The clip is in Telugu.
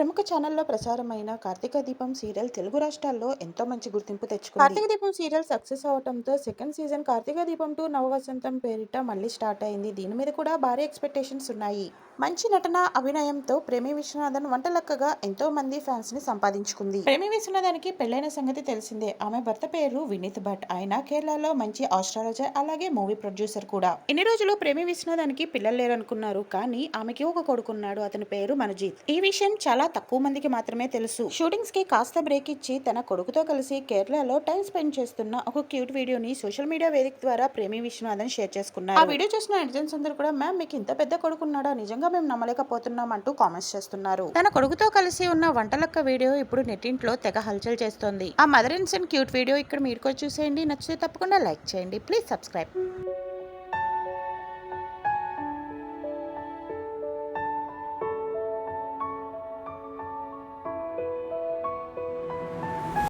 ప్రముఖ ఛానల్లో ప్రసారమైన కార్తీక దీపం సీరియల్ తెలుగు రాష్ట్రాల్లో ఎంతో మంచి గుర్తింపు తెచ్చుకుంది. కార్తీక దీపం సీరియల్ సక్సెస్ అవడంతో second season Karthika Deepam two Navavasantham పేరిట మళ్ళీ స్టార్ట్ అయింది. దీని మీద కూడా భారీ ఎక్స్పెక్టేషన్స్ ఉన్నాయి. మంచి నటన అభినయంతో ప్రేమి విశ్వనాథన్ వంటలక్కగా ఎంతో మంది ఫ్యాన్స్ని సంపాదించుకుంది. ప్రేమి విశ్వనాథన్కి పెళ్ళైన సంగతి తెలిసిందే. ఆమె భర్త పేరు వినీత్ భట్. ఆయన కేరళలో మంచి ఆస్ట్రాలజర్ అలాగే మూవీ ప్రొడ్యూసర్ కూడా. ఇన్ని రోజులు ప్రేమి విశ్వనాథన్కి పిల్లలు లేరనుకున్నారు. కానీ ఆమెకి ఒక కొడుకున్నాడు. అతని పేరు మనజీత్. ఈ విషయం చాలా తక్కువ మందికి మాత్రమే తెలుసు. షూటింగ్స్కి కాస్త బ్రేక్ ఇచ్చి తన కొడుకుతో కలిసి కేరళలో టైం స్పెండ్ చేస్తున్న ఒక క్యూట్ వీడియోని సోషల్ మీడియా వేదిక ద్వారా ప్రేమి విశ్వనాథన్ షేర్ చేసుకున్నారు. ఆ వీడియో చూసిన నెటిజన్స్ అందరూ కూడా మ్యామ్ మీకు ఇంత పెద్ద కొడుకున్నాడా నిజంగా మేము నమ్మలేకపోతున్నాం అంటూ కామెంట్స్ చేస్తున్నారు. తన కొడుకుతో కలిసి ఉన్న వంటలక్క వీడియో ఇప్పుడు నెట్టింట్లో తెగ హల్చల్ చేస్తోంది. ఆ mother and son cute video ఇక్కడ మీరు కూడా చూసేయండి. నచ్చితే తప్పకుండా లైక్ చేయండి. Please subscribe.